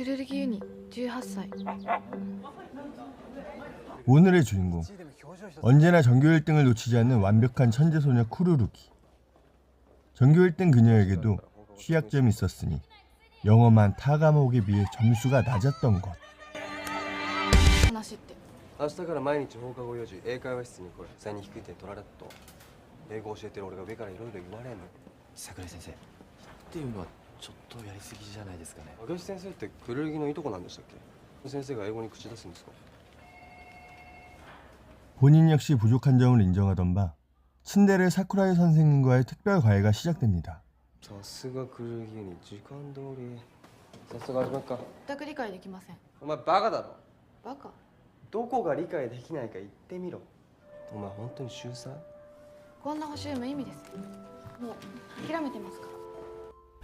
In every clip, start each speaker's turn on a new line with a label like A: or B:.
A: クルルギユニ18歳
B: 오늘의 주인공 언제나 전교 1등을 놓치지 않는 완벽한 천재소녀 쿠루루기 전교 1등 그녀에게도 취약점이 있었으니 영어만 타 과목에 비해 점수가 낮았던 것
A: 話って
C: 明日から毎日放課後4時英会話室に来い最に低い点取られっと英語教えてる俺が上からいろいろ言われんの
D: 桜井先生っていうのは ちょっとやりすぎじゃないですかね
C: 明石先生ってクルルギのいとこなんでしたっけ先生が英語に口出すんですか
B: 본인 역시 부족한 점을 인정하던 바 츤데레 사쿠라이 선생님과의 특별 과외가 시작됩니다
C: さすがクルルギに時間通り早速始めっか
A: 全く理解できません
C: お前バカだろ
A: バカ
C: どこが理解できないか言ってみろお前本当に秀才
A: こんな補習無意味ですもう諦めてますから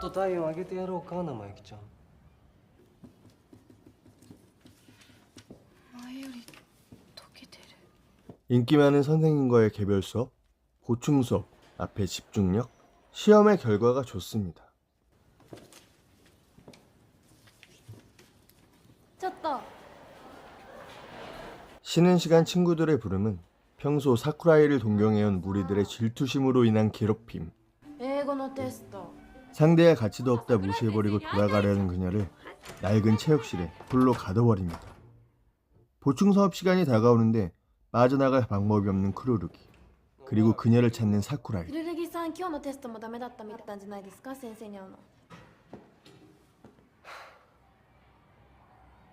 C: とと体温上げてやろうか生意気ちゃん
A: 前より溶けてる
B: 인기 많은 선생님과의 개별 수업, 보충 수업, 앞에 집중력, 시험의 결과가 좋습니다.
A: ちょっと
B: 쉬는 시간 친구들의 부름은 평소 사쿠라이를 동경해온 무리들의 질투심으로 인한 괴롭힘,
A: 英語のテスト
B: 상대의 가치도 없다 무시해버리고 돌아가려는 그녀를 낡은 체육실에 홀로 가둬버립니다. 보충 수업 시간이 다가오는데 빠져나갈 방법이 없는 크루루기, 그리고 그녀를 찾는 사쿠라이.
E: クルルギさん今日のテストもダメだったみたいなんじゃないですか先生に会うの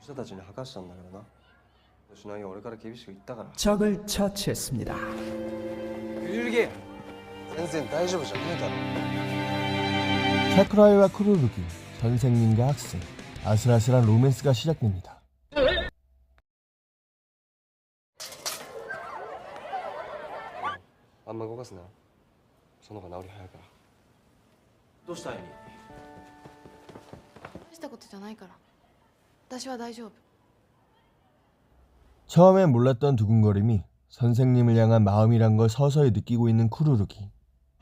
C: 人たちに吐かしたんだけどなしないよ俺から厳しく言ったから
F: 적을 처치했습니다.
C: ゆるぎ全然大丈夫じゃねえだろ
B: 사쿠라이와 크루루기, 선생님과 학생, 아슬아슬한 로맨스가 시작됩니다.
C: あんま動かすなその方が治り早いから
D: どうしたいに
A: 大したことじゃないから私は大丈夫
B: 처음엔 몰랐던 두근거림이 선생님을 향한 마음이란 걸 서서히 느끼고 있는 쿠루루기.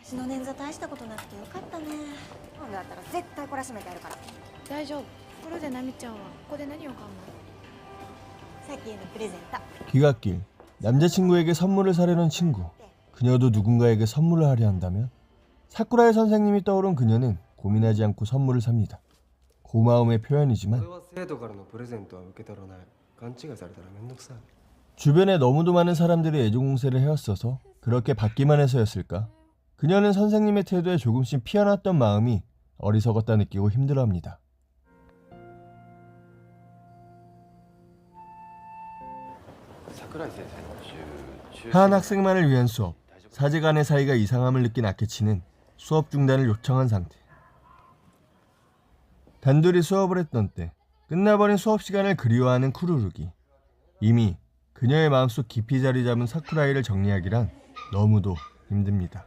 E: 私の捻挫大したことなくてよかったね今度 だったら絶対懲らしめてやるから
A: 大丈夫ところでナミちゃんはここで何を買うの
E: さっきへのプレゼント
B: 귀갓길. 남자친구에게 선물을 사려는 친구. 그녀도 누군가에게 선물을 하려 한다면? 사쿠라의 선생님이 떠오른 그녀는 고민하지 않고 선물을 삽니다. 고마움의
C: 俺
B: 표현이지만
C: は生徒からのプレゼントは受け取らない勘違いされたらめんどくさい
B: 주변에 너무도 많은 사람들이 애정공세를 해왔어서 그렇게 받기만 해서였을까? 그녀는 선생님의 태도에 조금씩 피어났던 마음이 어리석었다 느끼고 힘들어합니다. 한 학생만을 위한 수업, 사제 간의 사이가 이상함을 느낀 아케치는 수업 중단을 요청한 상태. 단둘이 수업을 했던 때 끝나버린 수업 시간을 그리워하는 쿠루루기. 이미 그녀의 마음속 깊이 자리 잡은 사쿠라이를 정리하기란 너무도 힘듭니다.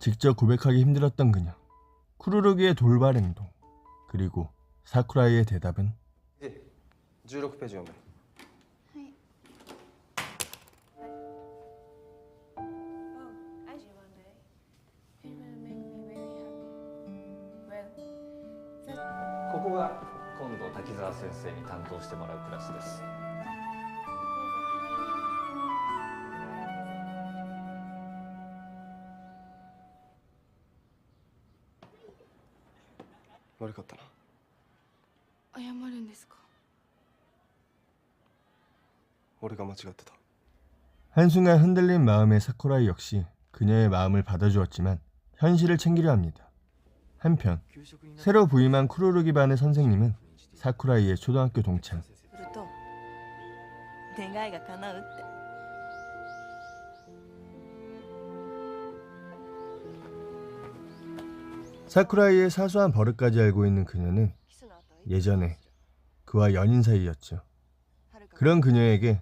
B: 직접 고백하기 힘들었던 그녀. 쿠루루기의 돌발 행동. 그리고 사쿠라이의 대답은
C: ええ16ページ読め
E: As you one day, it will make me very happy. Well,
G: ここが今度滝沢先生に担当してもらうクラスです
C: 머리가 마치 같다.
B: 한순간 흔들린 마음의 사쿠라이 역시 그녀의 마음을 받아주었지만 현실을 챙기려 합니다. 한편 새로 부임한 쿠루루기 반의 선생님은 사쿠라이의 초등학교 동창 사쿠라이의 사소한 버릇까지 알고 있는 그녀는 예전에 그와 연인 사이였죠. 그런 그녀에게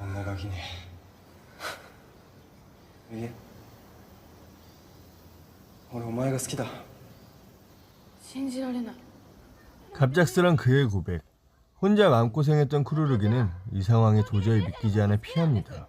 C: 女ガキにいえ俺お前が好きだ
A: 信じられない
B: 갑작스런 그의 고백. 혼자 마음고생했던 쿠루르기는 이 상황에 도저히 믿기지 않아 피합니다.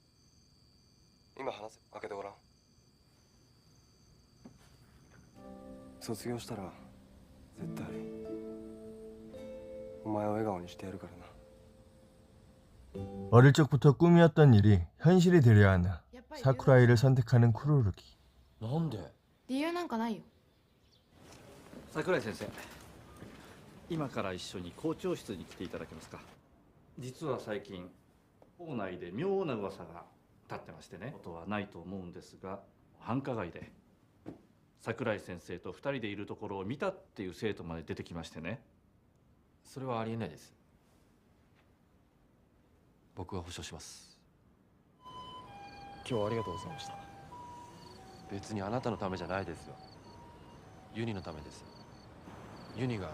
C: 今話せ開けてごらん卒業したら絶対お前を笑顔にしてやるからな
B: 어릴 적부터 꿈이었던 일이 현실이 되려 하나
A: やっぱり留学
B: 사쿠라이를 선택하는 쿠루루기.
D: なんで
A: 理由なんかないよ
G: 桜井先生今から一緒に校長室に来ていただけますか実は最近校内で妙な噂が 立ってましてね。ことはないと思うんですが繁華街で桜井先生と2人でいるところを見たっていう生徒まで出てきましてね。
D: それはありえないです。僕が保証します。
C: 今日はありがとうございました。
D: 別にあなたのためじゃないですよ。ユニのためです。ユニが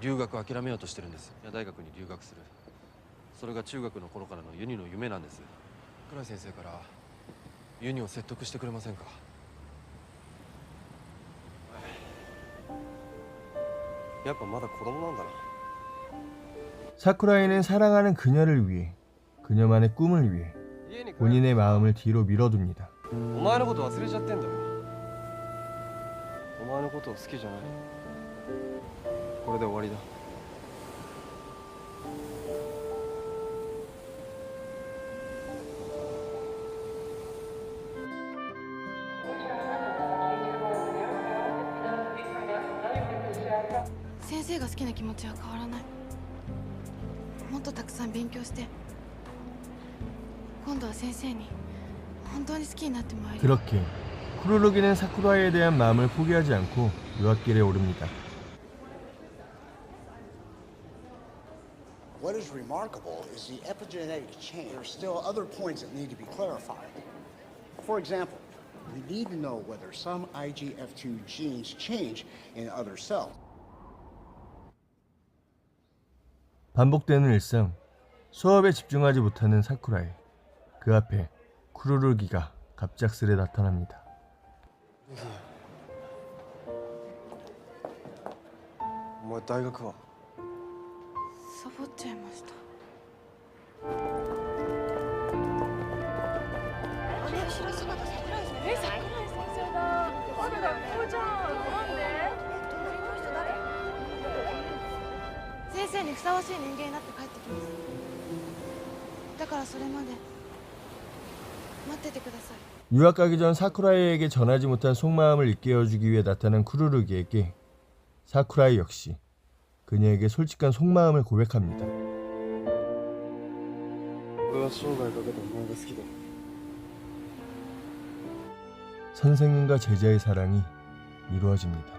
D: 留学を諦めようとしてるんです。いや大学に留学する。それが中学の頃からのユニの夢なんです倉井先生からユニを説得してくれませんか
C: やっぱまだ子供なんだな
B: 사쿠라이는 사랑하는 그녀를 위해 그녀만의 꿈을 위해
C: 家に帰る
B: 본인의 마음을 뒤로 밀어둡니다.
C: お前のこと忘れちゃってんだよお前のこと好きじゃないこれで終わりだ
A: 生が好きな気持ちは変わらないもっとたくさん勉強して今度は先生に本当に好きになってもらえる
B: 그렇게 쿠루루기는 사쿠라에 대한 마음을 포기하지 않고 유학길에 오릅니다.
H: What is remarkable is the epigenetic chain. There are still other points that need to be clarified. For example, we need to know whether some IGF2 genes change in other cells.
B: 반복되는 일상, 수업에 집중하지 못하는 사쿠라에 그 앞에 쿠루루기가 갑작스레 나타납니다.
C: お前大学は
A: サボっちゃいました
E: え桜井先生だあら学校じゃんなんで
A: 先生にふさわしい人間になって帰ってきますだからそれまで待っててください
B: 유학 가기 전 사쿠라이에게 전하지 못한 속마음을 일깨워주기 위해 나타난 쿠루루기에게 사쿠라이 역시 그녀에게 솔직한 속마음을 고백합니다.
C: 俺は生涯かけてお前が好きだ
B: 선생님과 제자의 사랑이 이루어집니다.